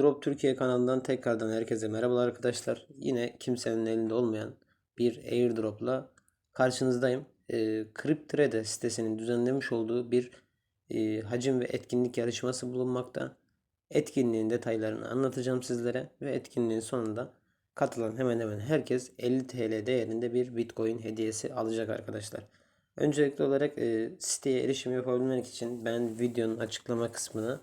Airdrop Türkiye kanalından tekrardan herkese merhabalar arkadaşlar. Yine kimsenin elinde olmayan bir airdropla karşınızdayım. Ee, CrypTrade sitesinin düzenlemiş olduğu bir e, hacim ve etkinlik yarışması bulunmakta. Etkinliğin detaylarını anlatacağım sizlere ve etkinliğin sonunda katılan hemen hemen herkes 50 TL değerinde bir Bitcoin hediyesi alacak arkadaşlar. Öncelikli olarak e, siteye erişim yapabilmek için ben videonun açıklama kısmına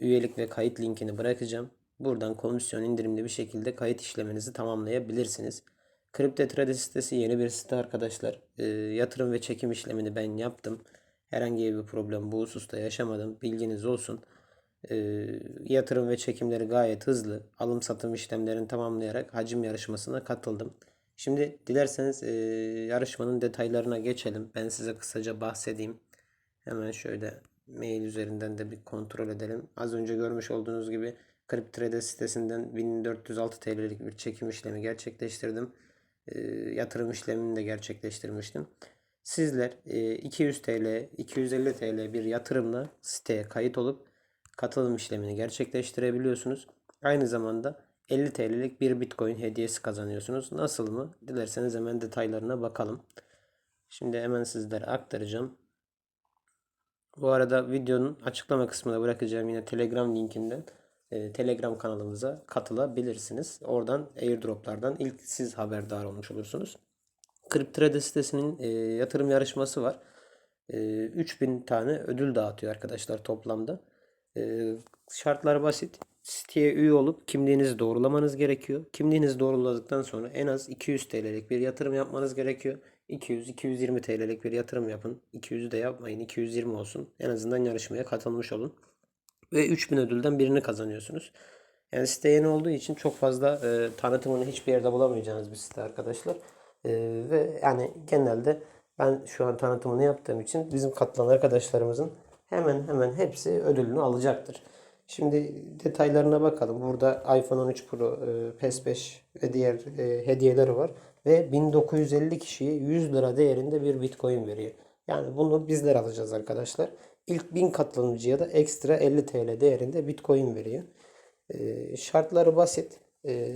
üyelik ve kayıt linkini bırakacağım. Buradan komisyon indirimli bir şekilde kayıt işleminizi tamamlayabilirsiniz. CryptoTrade sitesi yeni bir site arkadaşlar. E, yatırım ve çekim işlemini ben yaptım. Herhangi bir problem bu hususta yaşamadım. Bilginiz olsun. E, yatırım ve çekimleri gayet hızlı. Alım satım işlemlerini tamamlayarak hacim yarışmasına katıldım. Şimdi dilerseniz e, yarışmanın detaylarına geçelim. Ben size kısaca bahsedeyim. Hemen şöyle mail üzerinden de bir kontrol edelim. Az önce görmüş olduğunuz gibi CryptoTrade sitesinden 1406 TL'lik bir çekim işlemi gerçekleştirdim. E, yatırım işlemini de gerçekleştirmiştim. Sizler e, 200 TL, 250 TL bir yatırımla siteye kayıt olup katılım işlemini gerçekleştirebiliyorsunuz. Aynı zamanda 50 TL'lik bir Bitcoin hediyesi kazanıyorsunuz. Nasıl mı? Dilerseniz hemen detaylarına bakalım. Şimdi hemen sizlere aktaracağım. Bu arada videonun açıklama kısmına bırakacağım yine Telegram linkinden e, Telegram kanalımıza katılabilirsiniz. Oradan airdroplardan ilk siz haberdar olmuş olursunuz. CryptoTrade sitesinin e, yatırım yarışması var. E, 3000 tane ödül dağıtıyor arkadaşlar toplamda. E, şartlar basit. Siteye üye olup kimliğinizi doğrulamanız gerekiyor. Kimliğinizi doğruladıktan sonra en az 200 TL'lik bir yatırım yapmanız gerekiyor. 200-220 TL'lik bir yatırım yapın. 200'ü de yapmayın. 220 olsun. En azından yarışmaya katılmış olun. Ve 3000 ödülden birini kazanıyorsunuz. Yani site yeni olduğu için çok fazla e, tanıtımını hiçbir yerde bulamayacağınız bir site arkadaşlar. E, ve yani genelde ben şu an tanıtımını yaptığım için bizim katılan arkadaşlarımızın hemen hemen hepsi ödülünü alacaktır. Şimdi detaylarına bakalım. Burada iPhone 13 Pro, e, PES 5 ve diğer e, hediyeleri var. Ve 1950 kişiye 100 lira değerinde bir Bitcoin veriyor. Yani bunu bizler alacağız arkadaşlar. İlk 1000 katılımcıya da ekstra 50 TL değerinde Bitcoin veriyor. E, şartları basit.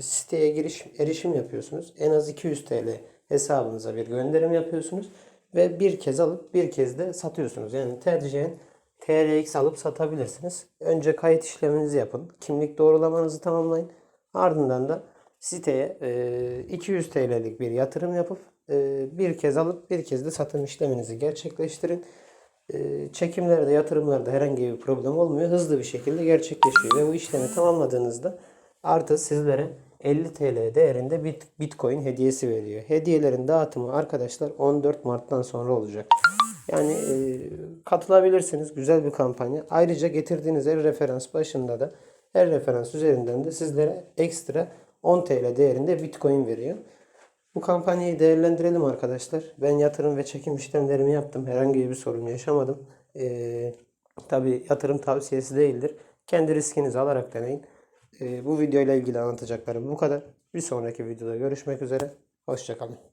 Siteye giriş erişim yapıyorsunuz. En az 200 TL hesabınıza bir gönderim yapıyorsunuz. Ve bir kez alıp bir kez de satıyorsunuz. Yani tercihen TRX alıp satabilirsiniz. Önce kayıt işleminizi yapın. Kimlik doğrulamanızı tamamlayın. Ardından da siteye 200 TL'lik bir yatırım yapıp bir kez alıp bir kez de satım işleminizi gerçekleştirin. Çekimlerde, yatırımlarda herhangi bir problem olmuyor. Hızlı bir şekilde gerçekleşiyor. Ve bu işlemi tamamladığınızda artı sizlere 50 TL değerinde Bitcoin hediyesi veriyor. Hediyelerin dağıtımı arkadaşlar 14 Mart'tan sonra olacak. Yani e, katılabilirsiniz. Güzel bir kampanya. Ayrıca getirdiğiniz her referans başında da her referans üzerinden de sizlere ekstra 10 TL değerinde Bitcoin veriyor. Bu kampanyayı değerlendirelim arkadaşlar. Ben yatırım ve çekim işlemlerimi yaptım. Herhangi bir sorun yaşamadım. Ee, Tabi yatırım tavsiyesi değildir. Kendi riskinizi alarak deneyin. Ee, bu video ile ilgili anlatacaklarım bu kadar. Bir sonraki videoda görüşmek üzere. Hoşçakalın.